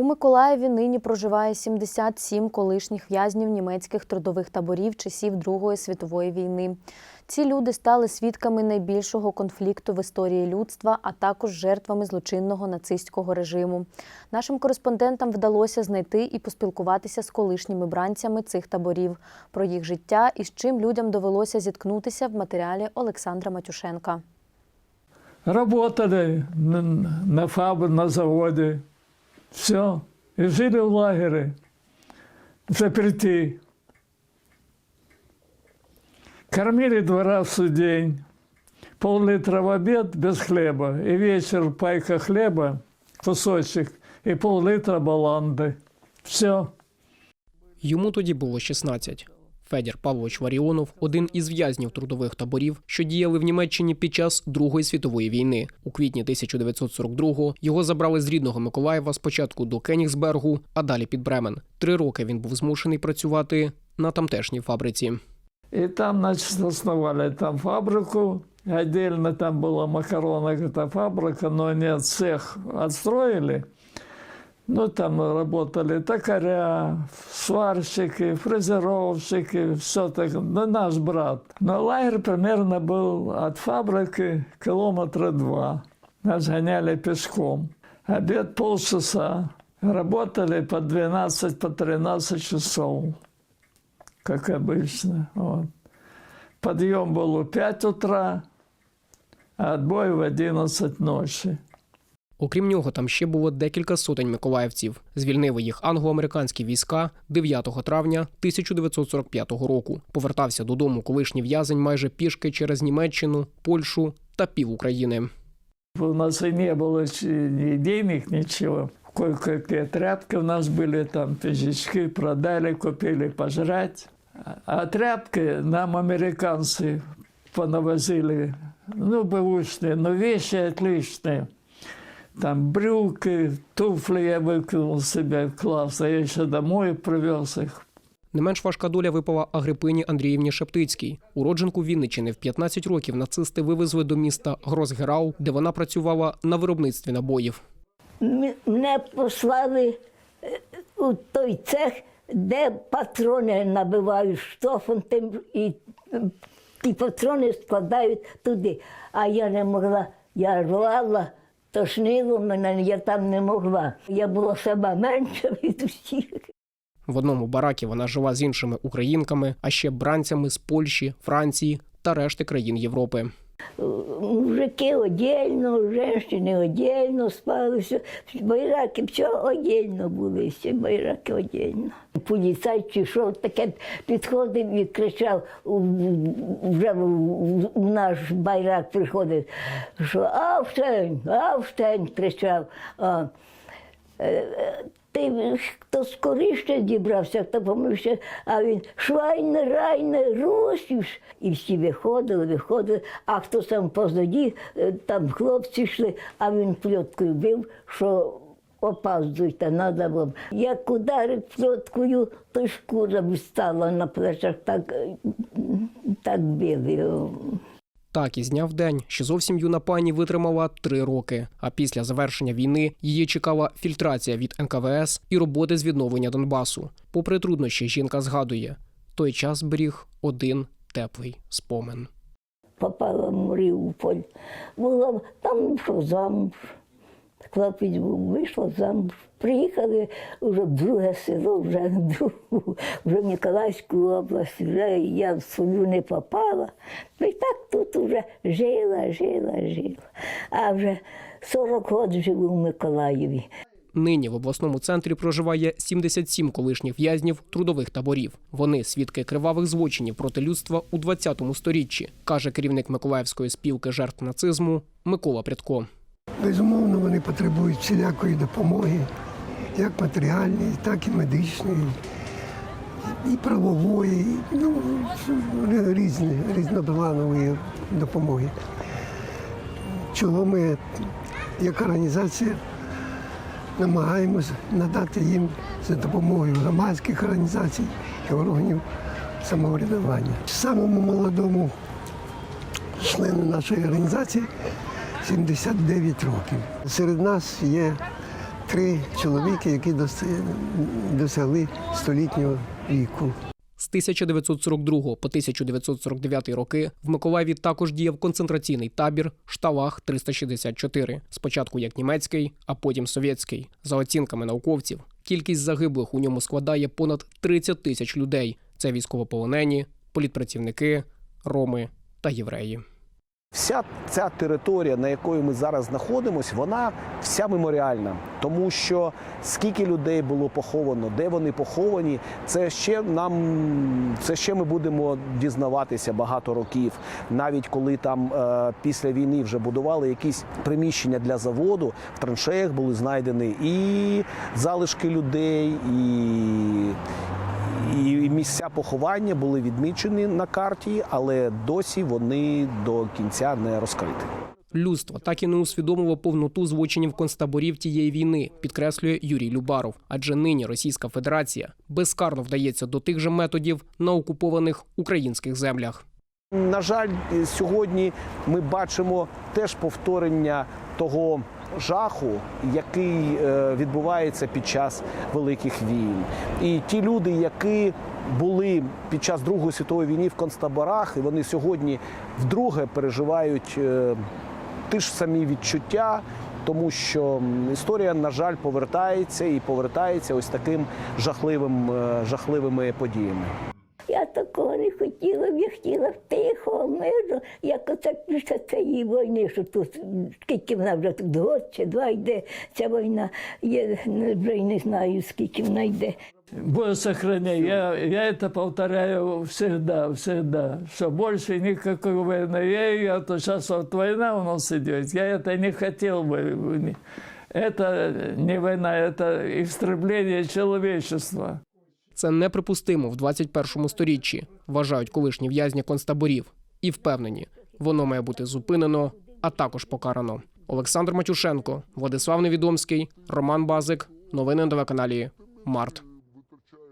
У Миколаєві нині проживає 77 колишніх в'язнів німецьких трудових таборів часів Другої світової війни. Ці люди стали свідками найбільшого конфлікту в історії людства, а також жертвами злочинного нацистського режиму. Нашим кореспондентам вдалося знайти і поспілкуватися з колишніми бранцями цих таборів про їх життя і з чим людям довелося зіткнутися в матеріалі Олександра Матюшенка. Работали на, фабрике, на заводе. Все. І жили в лагері, Заперти. Кормили два рази в день. Пол-литра в обед без хліба. І вечір пайка хлеба, кусочек, і пол-литра баланди. Все. Йому тоді було 16. Федір Павлович Варіонов один із в'язнів трудових таборів, що діяли в Німеччині під час Другої світової війни. У квітні 1942-го його забрали з рідного Миколаєва спочатку до Кенігсбергу, а далі під Бремен. Три роки він був змушений працювати на тамтешній фабриці. И там, значит, основали там фабрику. Отдельно там была макаронная эта фабрика, но они цех отстроили. Ну, там работали токаря, сварщики, фрезеровщики, все так. Ну, наш брат. Но лагерь примерно был от фабрики километра два. Нас гоняли пешком. Обед полчаса. Работали по 12, по 13 часов как обычно. Вот. Подъем был у 5 утра, а отбой в 11 ночи. Окрім нього, там ще було декілька сотень миколаївців. Звільнили їх англо-американські війська 9 травня 1945 року. Повертався додому колишній в'язень майже пішки через Німеччину, Польщу та пів України. У нас и не было ч- ни денег, ничего. Кое-какие тряпки у нас были, там пиджачки продали, купили пожрать. А- А тряпки нам американцы понавозили, ну, бэушные, но вещи отличные. Там брюки, туфли я выкинул себе классно. Я еще домой привез их. Не менш важка доля випала Агрипині Андріївні Шептицькій. Уродженку Вінниччини в 15 років нацисти вивезли до міста Гросгерау, де вона працювала на виробництві набоїв. Мене послали е, у той цех, де патрони набивають штофом тим і ті патрони складають туди. А я не могла, я рвала, тошнило мене, я там не могла. Я була сама менша від усіх. В одному баракі вона жила з іншими українками, а ще бранцями з Польщі, Франції та решти країн Європи. Мужики отдельно, женщини отдельно спали, все. байраки все отдельно були, всі байраки отдельно. Поліцай що таке підходив і кричав, вже в наш байрак приходив, що Авштейн, Авштейн кричав. А, е, е, ти хто скоріше дібрався, хто помився, а він швайне, райне, русіш. І всі виходили, виходили, а хто сам позаді, е, там хлопці йшли, а він пльоткою бив, що опаздуйте, треба вам. Як ударив пльоткою, то шкура встала на плечах, так, е, так бив його. Так із дня в день, що зовсім юна пані витримала три роки. А після завершення війни її чекала фільтрація від НКВС і роботи з відновлення Донбасу. Попри труднощі, жінка згадує, той час зберіг один теплий спомин. попала в Маріуполь. Була там що замуж. Хлопець був, вийшла замуж. Приїхали вже в друге село, вже в другу, вже в Ніколаївську область, вже я в свою не попала. Ну і так тут вже жила, жила, жила. А вже 40 років живу в Миколаєві. Нині в обласному центрі проживає 77 колишніх в'язнів трудових таборів. Вони свідки кривавих злочинів проти людства у 20 сторіччі, каже керівник Миколаївської спілки жертв нацизму Микола Прядко. Безумовно, вони потребують всілякої допомоги, як матеріальної, так і медичної, і правової, ну, різні, різнопланової допомоги. Чого ми, як організація, намагаємося надати їм за допомогою громадських організацій і органів самоврядування. Самому молодому члену нашої організації 79 років. Серед нас є три чоловіки, які досягли столітнього віку. З 1942 по 1949 роки в Миколаєві також діяв концентраційний табір Шталах 364, спочатку як німецький, а потім совєтський. За оцінками науковців, кількість загиблих у ньому складає понад 30 тисяч людей. Це військовополонені, політпрацівники, роми та євреї. Вся ця територія, на якої ми зараз знаходимося, вона вся меморіальна, тому що скільки людей було поховано, де вони поховані, це ще нам це ще ми будемо дізнаватися багато років. Навіть коли там е, після війни вже будували якісь приміщення для заводу, в траншеях були знайдені і залишки людей, і і місця поховання були відмічені на карті, але досі вони до кінця не розкриті. Людство так і не усвідомило повноту злочинів концтаборів тієї війни, підкреслює Юрій Любаров. Адже нині Російська Федерація безкарно вдається до тих же методів на окупованих українських землях. На жаль, сьогодні ми бачимо теж повторення того жаху, який е, відбувається під час великих війн. І ті люди, які були під час Другої світової війни в концтаборах, і вони сьогодні вдруге переживають е, ті ж самі відчуття. Тому що історія, на жаль, повертається і повертається ось таким жахливим, е, жахливими подіями. Я такого не хотіла б, я хотіла б тихого, миру, як оце після цієї війни, що тут, скільки вона вже тут год чи два йде, ця війна, я вже й не знаю, скільки вона йде. Боже, сохрани. Я, я это повторяю всегда, всегда, что больше никакой войны. Я, я то сейчас вот война у нас идет, я это не хотел бы. Это не война, это истребление человечества. Це неприпустимо в 21 сторіччі, вважають колишні в'язні концтаборів, і впевнені, воно має бути зупинено, а також покарано. Олександр Матюшенко, Владислав Невідомський, Роман Базик. Новини на телеканалі Март.